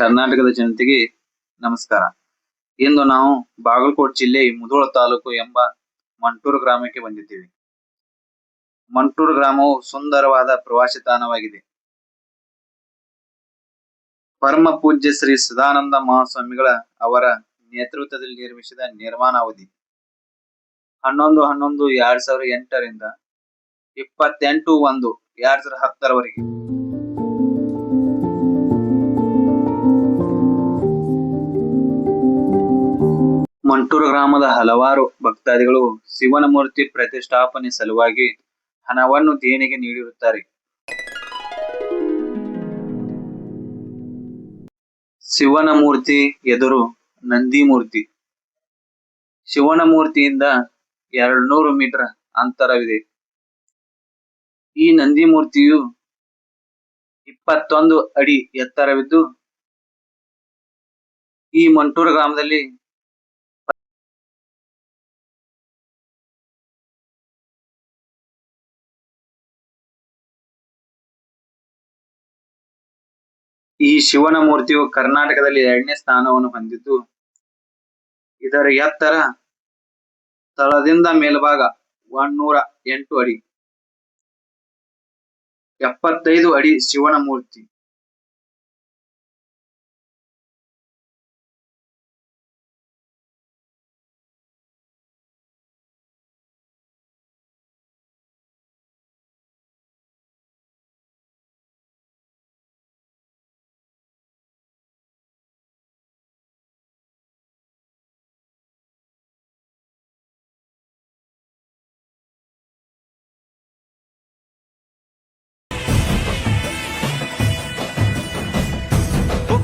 ಕರ್ನಾಟಕದ ಜನತೆಗೆ ನಮಸ್ಕಾರ. ಇಂದು ನಾವು ಬಾಗಲಕೋಟೆ ಜಿಲ್ಲೆ ಮುಧೋಳ ತಾಲೂಕು ಎಂಬ ಮಂಟೂರು ಗ್ರಾಮಕ್ಕೆ ಬಂದಿದ್ದೇವೆ. ಮಂಟೂರು ಗ್ರಾಮವು ಸುಂದರವಾದ ಪ್ರವಾಸಿ ತಾಣವಾಗಿದೆ. ಪರಮ ಪೂಜ್ಯ ಶ್ರೀ ಸದಾನಂದ ಮಹಾಸ್ವಾಮಿಗಳ ಅವರ ನೇತೃತ್ವದಲ್ಲಿ ನಿರ್ಮಿಸಿದ ನಿರ್ಮಾಣಾವಧಿ. ಹನ್ನೊಂದು ಹನ್ನೊಂದು ಎರಡ್ ಸಾವಿರದ ಎಂಟರಿಂದ ಇಪ್ಪತ್ತೆಂಟು ಒಂದು ಎರಡ್ ಸಾವಿರದ ಹತ್ತರವರೆಗೆ. ಮಂಟೂರು ಗ್ರಾಮದ ಹಲವಾರು ಭಕ್ತಾದಿಗಳು ಶಿವನ ಮೂರ್ತಿ ಪ್ರತಿಷ್ಠಾಪನೆ ಸಲುವಾಗಿ ಹಣವನ್ನು ದೇಣಿಗೆ ನೀಡಿರುತ್ತಾರೆ. ಶಿವನ ಮೂರ್ತಿ ಎದುರು ನಂದಿ ಮೂರ್ತಿ. ಶಿವನ ಮೂರ್ತಿಯಿಂದ ಎರಡು ನೂರು ಮೀಟರ್ ಅಂತರವಿದೆ. ಈ ನಂದಿ ಮೂರ್ತಿಯು ಇಪ್ಪತ್ತೊಂದು ಅಡಿ ಎತ್ತರವಿದ್ದು, ಈ ಮಂಟೂರು ಗ್ರಾಮದಲ್ಲಿ ಈ ಶಿವನ ಮೂರ್ತಿಯು ಕರ್ನಾಟಕದಲ್ಲಿ ಎರಡನೇ ಸ್ಥಾನವನ್ನು ಹೊಂದಿದ್ದು, ಇದರ ಎತ್ತರ ತಳದಿಂದ ಮೇಲ್ಭಾಗ ಒಂದೂರ ಎಂಟು ಅಡಿ, ಎಪ್ಪತ್ತೈದು ಅಡಿ ಶಿವನ ಮೂರ್ತಿ.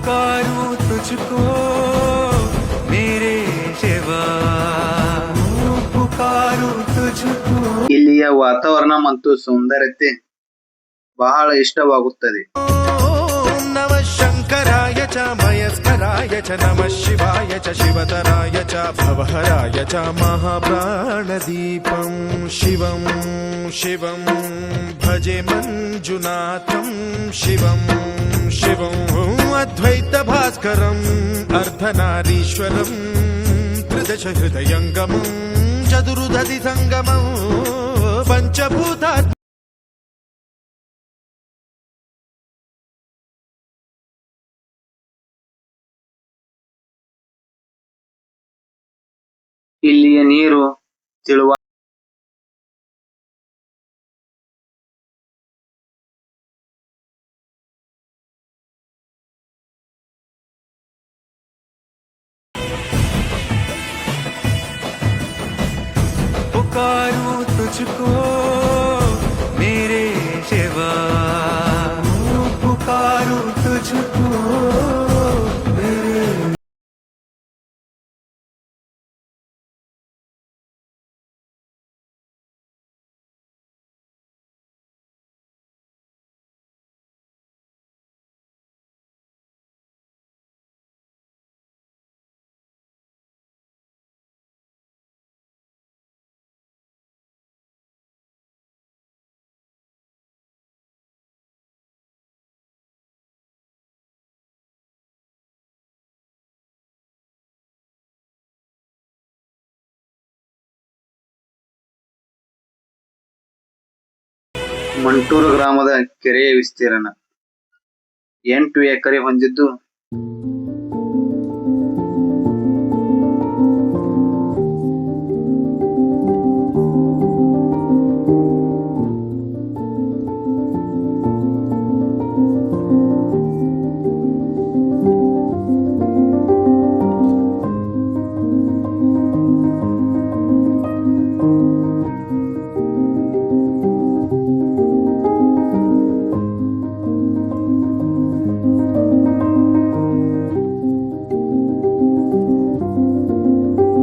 पुकारूं तुझको मेरे शिवा पुकारूं तुझको ಇಲ್ಲಿಯ ವಾತಾವರಣ ಮತ್ತು ಸುಂದರತೆ ಬಹಳ ಇಷ್ಟವಾಗುತ್ತದೆ ॐ नमः शङ्कराय శంకరాయ చ నమ శివాయ చ శివతరాయ చ భవహరాయ చ మహాప్రాణదీపం శివం శివం భజే మంజునాథం శివం శివం అద్వైత భాస్కరం అర్ధనారీశ్వరం త్రిదశ హృదయంగమం చతురుదధి సంగమం పంచభూతాత్మ ಇಲ್ಲಿಯ ನೀರು ತಿಳುವ पुकारूं तुझको ಮಂಟೂರು ಗ್ರಾಮದ ಕೆರೆಯ ವಿಸ್ತೀರ್ಣ. ಎಂಟು ಎಕರೆ ಹೊಂದಿದ್ದು